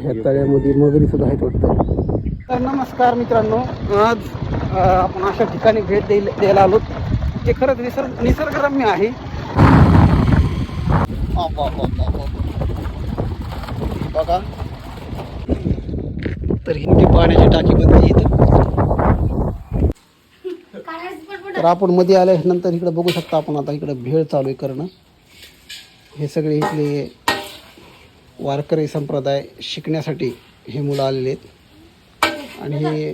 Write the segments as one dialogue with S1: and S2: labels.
S1: ह्या तळ्यामध्ये मगरी सुद्धा आहेत वाटतं. तर नमस्कार मित्रांनो आज आपण अशा ठिकाणी भेट देईल द्यायला आलो जे खरंच निसर्ग निसर्गरम्य आहे. आप, आप, आप, आप, आप. बघा. तर ही मोठी पाण्याची टाकी बनते इथं. तर आपण मध्ये आल्यानंतर इकडे बघू शकता आपण आता इकडे भेळ चालू आहे करणं. हे सगळे इथले वारकरी संप्रदाय शिकण्यासाठी हे मुलं आलेले आहेत. आणि हे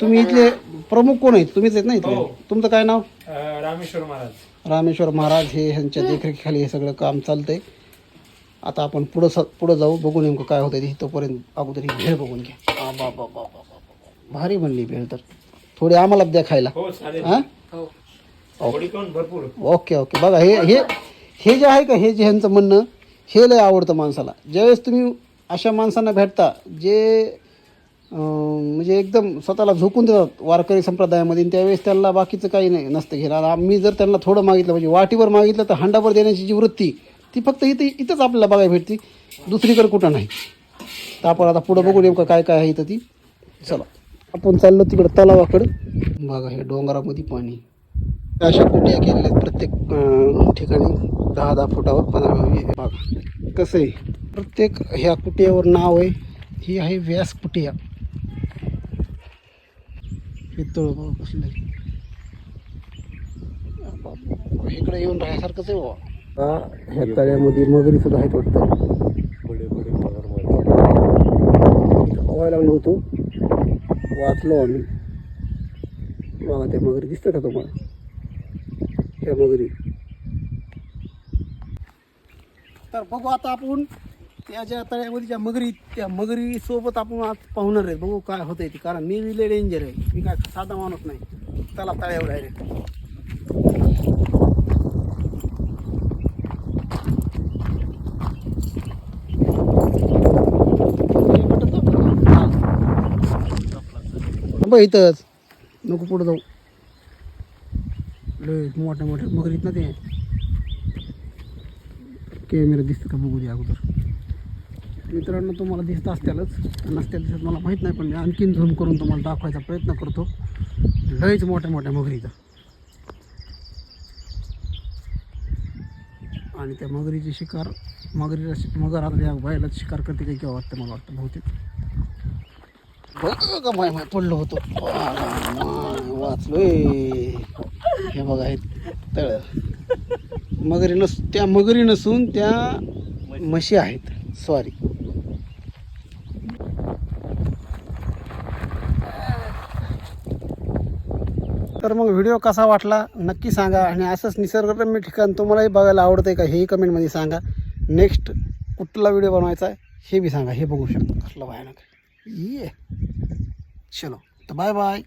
S1: तुम्ही इथले प्रमुख कोण आहेत? तुम्हीच आहेत ना इथले? तुमचं काय नाव?
S2: रामेश्वर महाराज.
S1: रामेश्वर महाराज हे ह्यांच्या देखरेखीखाली हे सगळं काम चालतंय. आता आपण पुढं स पुढं जाऊ बघू नेमकं काय होतं ते. तोपर्यंत अगोदर ही भेळ बघून घ्या. बा. भारी बनली भेळ तर. थोडी आम्हाला द्या खायला.
S2: हो?
S1: हां.
S2: थोडी कोण? भरपूर.
S1: Okay okay. बघा हे हे हे जे आहे का हे जे ह्यांचं म्हणणं हे लय आवडतं माणसाला. ज्यावेळेस तुम्ही अशा माणसांना भेटता जे म्हणजे एकदम स्वतःला झोकून देतात वारकरी संप्रदायामध्ये त्यावेळेस त्यांना बाकीचं काही नाही नसतं घेणार आम्ही जर त्यांना थोडं मागितलं म्हणजे वाटीवर मागितलं तर हंडावर देण्याची जी वृत्ती ती फक्त इथे इथंच आपल्याला बघायला भेटते. दुसरीकडे कुठं नाही. तर आपण आता पुढं बघू नेमकं काय काय आहे इथं ती. चला. आपण चाललो तिकडं तलावाकडं. बघा हे डोंगरामध्ये पाणी. अशा कुट्या केलेल्या आहेत प्रत्येक ठिकाणी. दहा दहा फुटावर पंधरा बघा. कसं आहे? प्रत्येक ह्या कुटियावर नाव आहे. ही आहे व्यास कुटिया. हे तळ बघा कसलं इकडे येऊन राहण्यासारखंच आहे बाबा ह्या तळ्यामध्ये मगरी सुद्धा आहेत वाटतं. व्हायला लागलो होतो. वाचलो आम्ही. बघा त्या मगरी दिसतं का तुम्हाला? त्या मगरी. तर बघू आता आपण त्या ज्या तळ्यामध्ये ज्या मगरी त्या मगरी सोबत आपण आज पाहुणार आहे. बघू काय होतंय ते. कारण मी विले डेंजर आहे. मी काय साधा माणूस नाही. चला तळ्यावर डायरेक्ट बघ इथंच. नको पुढं जाऊ. लय मोठ्या मोठ्या मगरीत ना ते. कॅमेरा दिसतं का बघू दे अगोदर. मित्रांनो तुम्हाला दिसत असत्यालच नसत्या दिसत मला माहीत नाही पण मी आणखीन झूम करून तुम्हाला दाखवायचा प्रयत्न करतो. लयच मोठ्या मोठ्या मगरीचा. आणि त्या मगरीची शिकार मगरीला मगर आता या बायला शिकार करते काही किंवा वाटतं मला वाटतं बहुतेक. का माय माय पडलो होतो. वाचलोय. हे बघा हे तळ. मगरी नस त्या मगरी नसून त्या म्हशी आहेत. सॉरी तर मग व्हिडिओ कसा वाटला नक्की सांगा आणि असंच निसर्गरम्य ठिकाण तुम्हालाही बघायला आवडतंय का हेही कमेंटमध्ये सांगा. नेक्स्ट कुठला व्हिडिओ बनवायचा आहे हे बी सांगा. हे बघू शकतो. कसलं भयानक. ये. चलो. तर बाय बाय